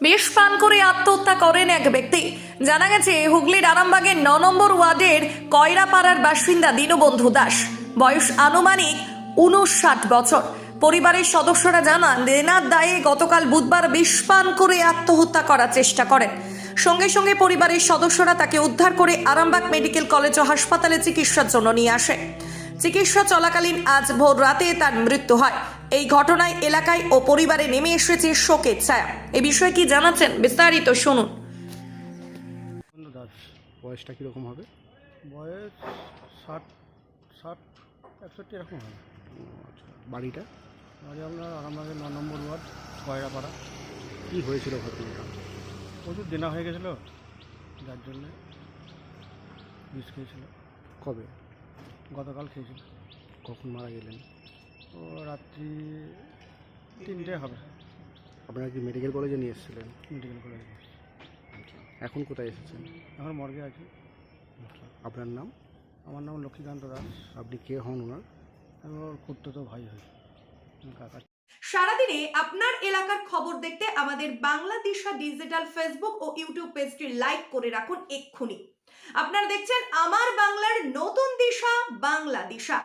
বিষ পান করে আত্মহত্যা করেন এক ব্যক্তি। জানা গেছে, হুগলির আরামবাগের ন নম্বর ওয়ার্ডের কয়রাপাড়ার বাসিন্দা দীনবন্ধু দাস। বয়স আনুমানিক উনষাট বছর। পরিবারের সদস্যরা জানান, দেনার দায়ে গতকাল বুধবার বিষ পান করে আত্মহত্যা করার চেষ্টা করেন। সঙ্গে সঙ্গে পরিবারের সদস্যরা তাকে উদ্ধার করে আরামবাগ মেডিকেল কলেজ ও হাসপাতালে চিকিৎসার জন্য নিয়ে আসে। চিকিৎসা চলাকালীন আজ ভোর রাতে তার মৃত্যু হয়। এই ঘটনায় এলাকায় ও পরিবারে নেমে এসেছে শোকের ছায়া। এ বিষয়ে কি জানাচ্ছেন? বিস্তারিত শুনুন। দাস বয়সটা কীরকম হবে? বয়স ষাট ষাট একষট্টি এরকম হবে। আচ্ছা। বাড়িটা? বাড়ি আপনার আরামবাগে ন নম্বর ওয়ার্ড কয়রাপাড়া। কী হয়েছিল ঘটনাটা? প্রচুর দেনা হয়ে গেছিল। যার জন্যে বিষ খেয়েছিল। কবে? গতকাল খেয়েছিল। কখন মারা গেলেন? রাত্রি তিনটে হবে। আপনারা কি মেডিকেল কলেজে নিয়ে এসেছিলেন? মেডিকেল কলেজে এখন কোথায় এসেছেন? এখন মর্গে আছি। আপনার নাম? আমার নাম লক্ষ্মীকান্ত দাস। আপনি কে হন ওনার? আমি ওর তো ভাই হই কাকা। সারাদিনে আপনার এলাকার খবর দেখতে আমাদের বাংলা দিশা ডিজিটাল ফেসবুক ও ইউটিউব পেজটি লাইক করে রাখুন এক্ষুনি। আপনারা দেখছেন আমার বাংলার নতুন দিশা বাংলা দিশা